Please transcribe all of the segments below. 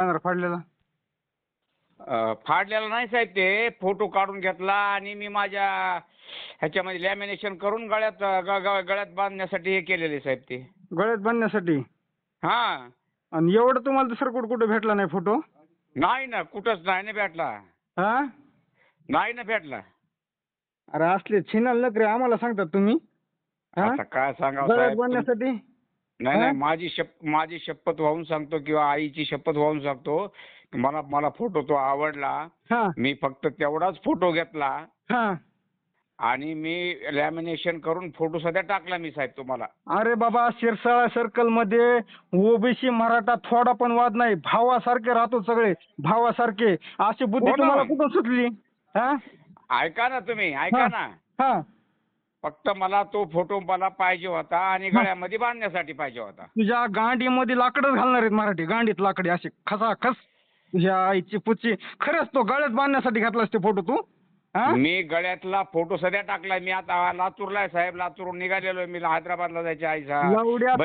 Banner फाडलेला. अं, फाडलेला नाही साहेब ते. Photo काढून घेतला आणि मी माझ्या ह्याच्यामध्ये लॅमिनेशन करून गळ्यात ग- ग- गळ्यात बांधण्यासाठी हे केलेले साहेब ते. गळ्यात बांधण्यासाठी? हा. आणि एवढं तुम्हाला दुसरं कुठं कुठं भेटला नाही फोटो? नाही ना कुठंच नाही ना भेटला. हा? नाही ना भेटला. अरे असले छिनाल नकरे आम्हाला सांगतात तुम्ही. हा? आता काय सांगावं गळ्यात साहेब? बांधण्यासाठी? नाही? नाही माझी शप माझी शपथ वाहून सांगतो किंवा आईची शपथ वाहून सांगतो. मला मला फोटो तो आवडला. मी फक्त तेवढाच फोटो घेतला. आणि मी लॅमिनेशन करून फोटो सध्या टाकला मी साहेब तुम्हाला. अरे बाबा शिरसाळा सर्कलमध्ये ओबीसी मराठा थोडा पण वाद नाही. भावासारखे राहतो सगळे. भावासारखे. अशी बुद्धी हो. तुम्हाला कुठून सुचली हा? ऐका ना तुम्ही ऐका. ना. फक्त मला तो फोटो मला पाहिजे होता आणि गळ्यामध्ये बांधण्यासाठी पाहिजे होता. तुझ्या गांडीमध्ये लाकडच घालणार आहेत मराठी गांडीत लाकडे असे खसा खस तुझ्या आईची पुच्ची खरंच तो गळ्यात बांधण्यासाठी घातलास ते फोटो तू. हा? मी गळ्यातला फोटो सध्या टाकलाय. मी आता लातूरला आहे साहेब. लातूरून निघालेलो मी. हैदराबादला जायचे आईचा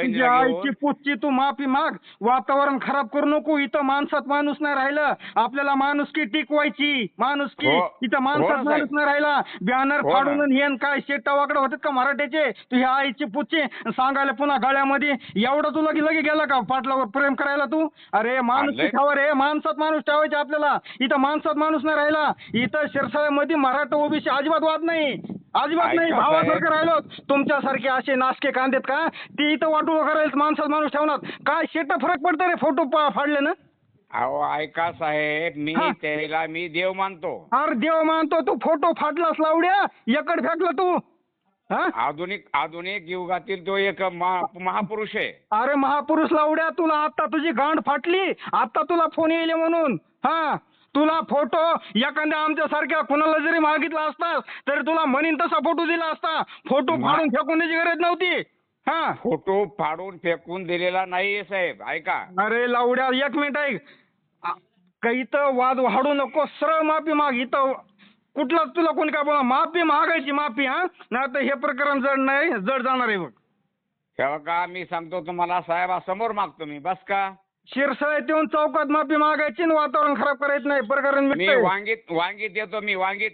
तुझ्या आईची पुच्ची तू माफी माग. वातावरण खराब करू नको. इथं माणसात माणूस नाही राहिलं. आपल्याला माणुसकी टिकवायची. माणुसकी. हो. इथं हो माणसात साहेब. माणूस नाही राहिला. बॅनर हो ना. फाडून आणि हे काय शेटा वाकडं होतात का मराठ्याचे तुझ्या आईची पुच्ची सांगायला पुन्हा गळ्यामध्ये. एवढा तू लगे लगे गेला का? पाटलावर प्रेम करायला तू? अरे माणूस लय- ठेवा रे माणसात माणूस ठेवायचे आपल्याला. इथं माणसात माणूस नाही राहिला. इथं शिरसाळ्यामध्ये मराठा ओबीसी अजिबात वाद नाही. अजिबात नाही. ऐका भावासारखं साहेब. राहिलो. तुमच्यासारखे असे नासके कांदेत का? ते इथं वाटू करायला माणसात माणूस ठेवणार. काय शेट फरक पडतं रे फोटो फाडले ना? अहो ऐका साहेब. मी हा. त्याला मी देव मानतो. अरे देव मानतो. तू फोटो फाडलास लावड्या. एकड फेकला तू. हा? आधुनिक आधुनिक युगातील तो एक महापुरुष आहे. अरे महापुरुष लावड्या तुला आता तुझी गांड फाटली. आता तुला फोन येईल म्हणून. हा? तुला फोटो एखाद्या आमच्या सारख्या कुणाला जरी मागितला असतास तरी तुला म्हणीन तसा फोटो दिला असता. फोटो मा- फाडून फेकण्याची गरज नव्हती. हा. फोटो फाडून फेकून दिलेला नाहीये साहेब ऐका. अरे लावड्या एक मिनिट ऐक. आ- का इथं वाद वाढू नको सरळ माफी माग. इथं कुठलाच तुला कोणी काय बोला माफी मागायची माफी हा? नाही तर हे प्रकरण जड नाही जड जाणार आहे बघ. तेव्हा का? मी सांगतो तुम्हाला साहेब समोर मागतो मी. बस का? शिरसाळ्यात येऊन चौकात माफी मागायची आणि वातावरण खराब करायचं नाही. प्रकरण मी मिटतंय. वांगीत वांगीत येतो मी वांगीत.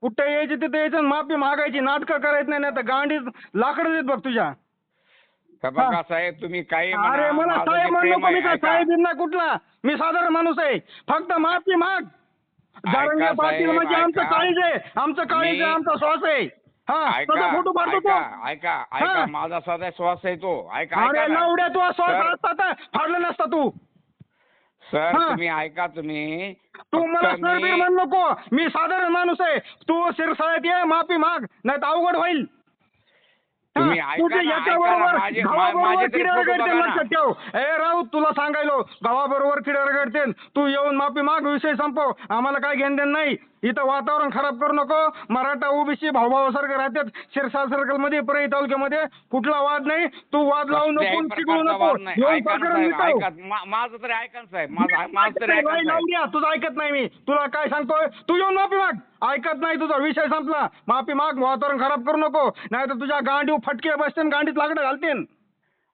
कुठे यायची तिथे यायचं आणि माफी मागायची. नाटकं करायचं नाही नाही तर गांडीत लाकडं देत बघ तुझ्या. का बघा साहेब तुम्ही काही म्हणा, अरे मला माझं साहेब म्हणू प्रेम नको मी आहे, काय ऐका. साहेब नाही कुठला? मी साधारण माणूस आहे. फक्त माफी माग. पाटील साहेब, म्हणजे आमचं ऐका. काळीज आहे. आमचं काळीज आहे मी- आमचा श्वास आहे. ऐका फोटो पाडतो तो. ऐका ऐका ऐका हा. माझा सदा श्वास आहे तो. ऐका अरे ऐका ना. लावड्या तू सर- असता फाडला नसता तू. सर हा. तुम्ही ऐका तुम्ही. तू फक्त मला सरबीर मी- म्हण नको. मी साधारण माणूस आहे. तू शिरसाळ्यात ये माफी माग नाही तर अवघड होईल. हा, तुम्ही ऐका तुझे ना, याच्याबरोबर ऐका ना, माझे- मा- गावाबरोबर माझे तरी किडे फोटो रगडतील बघा ना. लक्षात ठेव. ए राऊत तुला सांगायलो गावाबरोबर किडे रगडतील तू येऊन माफी माग विषय संपव. आम्हाला काय घेणं देणं नाही. इथं वातावरण खराब करू नको. मराठा ओबीसी भाऊभावासारखे राहतात. शिरसाळ सर्कलमध्ये परळी तालुक्यामध्ये कुठला वाद नाही. तू वाद लावू नको प्रकारचा नको. माझं तरी ऐका ना साहेब माझं माझं तरी ऐका ना नाही, साहेब. लावूया. तुझं ऐकत नाही मी. तुला काय सांगतोय? तू येऊन माफी माग. ऐकत नाही तुझा विषय संपला. माफी माग. वातावरण खराब करू नको. नाही तर तुझ्या गांडीव फटके बसते गांडीत लाकडं घालते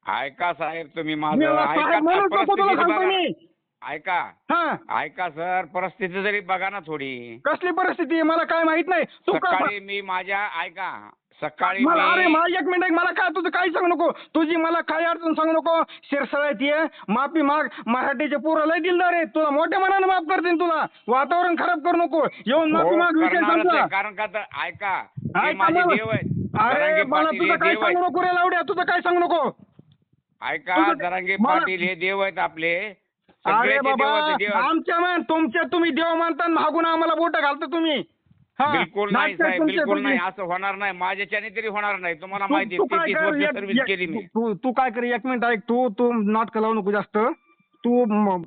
ऐका साहेब तुम्ही माझं. ऐका सांगतो ऐका. हा. ऐका सर. परिस्थिती जरी बघा ना थोडी. कसली परिस्थिती? आहे मला काय माहीत नाही. तू का सकाळी मी माझ्या ऐका. सकाळी मला अरे मी मला एक मिनिट मला काय तुझं काही सांगू नको. तुझी मला काही अडचण सांगू नको. शिरसाळ्यात ये माफी माग. मराठीचे पोरं लय दिलदार आहे तुला मोठ्या मनाने माफ करतील तुला. वातावरण खराब करू नको. येऊन माफी हो, माग विषय करणारच संपला. आहे. कारण का तर ऐका. ते ऐका माझे मला. देव आहेत. अरे जरांगे मला पाटील तुझं हे काय देव आहेत. सांगू नको रे लावड्या. तुझं काय सांगू नको. ऐका तुझं- जरांगे मला- पाटील हे देव आहेत आपले. अरे सगळ्याचे बाबा देवाचे देव आहेत. आमच्या मान तुमच्या तुम्ही देव मानता आणि मागून आम्हाला बोट घालता तुम्ही. हा, बिलकुल नाही नाटकं साहेब बिलकुल. नाही. असं होणार नाही. माझ्याच्याने तरी होणार नाही. तुम्हाला तू- माहिती तू आहे, काय तीस कर, वर्ष एक- सर्व्हिस केली मी. तू तू काय कर एक मिनिट ऐक तू तू नाटकं लावू नको जास्त. तू म-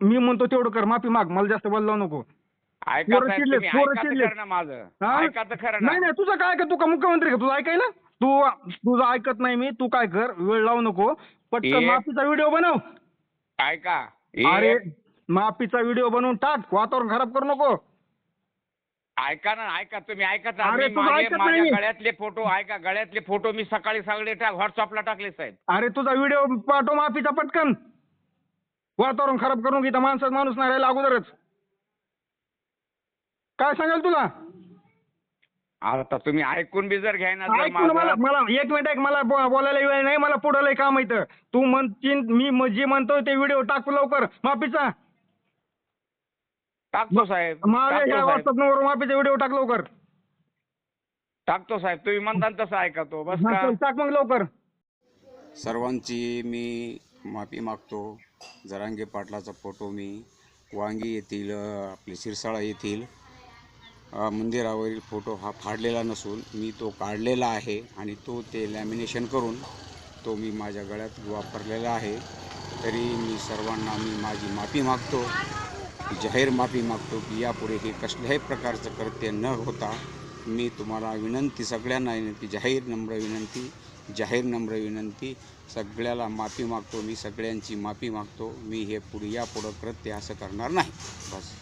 मी म्हणतो तेवढं कर माफी माग मला जास्त बोल लावू नको. ऐका पोरं साहेब चिडले, तुम्ही पोरं ऐका तर चिडले. खरं ना माझं. हा? ऐका तर खरं ना. नाही नाही तुझं काय कर तू का मुख्यमंत्री का तुझं ऐकायला? तू तुझं ऐकत नाही मी तू काय कर वेळ लावू नको. पटकन एक- माफीचा व्हिडिओ बनव. ऐका. अरे माफीचा व्हिडिओ बनवून टाक. वातावरण खराब करू नको. ऐका ना ऐका तुम्ही ऐका तर. अरे मी तुझं माझे- ऐकत माझ्या नाही. गळ्यातले फोटो ऐका गळ्यातले फोटो मी सकाळी सगळे टाक व्हॉट्सअपला टाकले साहेब. अरे तुझा व्हिडिओ पाठव माफीचा पटकन. वातावरण खराब करून इथं माणसात माणूस नाही राहिला अगोदरच. काय सांगाल तुला? आता तुम्ही ऐकून बी जर घ्यायना जर ऐक ना मला माझं मला एक मिनिट ऐक मला बो- बोलायला वेळ नाही मला पुढं लय काम येतं तू म्हणतीन मी म- जे म्हणतोय ते व्हिडिओ टाक लवकर माफीचा. टाकतो साहेब माझ्या टाकतो ह्या साहेब. व्हॉट्सअप नंबर माफीचा व्हिडिओ टाक लवकर. टाकतो साहेब तुम्ही म्हणता ना तसं ऐकतो बस हा, का? चल, टाक मग लवकर. सर्वांची मी माफी मागतो. जरांगे पाटलाचा फोटो मी वांगी येथील अ, आपले शिरसाळा येथील मंदिरावरील फोटो हा फाडलेला नसून मी तो काढलेला आहे आणि तो ते लॅमिनेशन करून तो मी माझ्या गळ्यात वापरलेला आहे. तरी मी सर्वांना मी माझी माफी मागतो जाहीर माफी मागतो की यापुढे हे कसल्याही प्रकारचं कृत्य न होता मी तुम्हाला विनंती सगळ्यांना विनंती जाहीर नम्र विनंती जाहीर नम्र विनंती सगळ्याला माफी मागतो मी सगळ्यांची माफी मागतो मी हे पुढे यापुढं कृत्य असं करणार नाही. बस.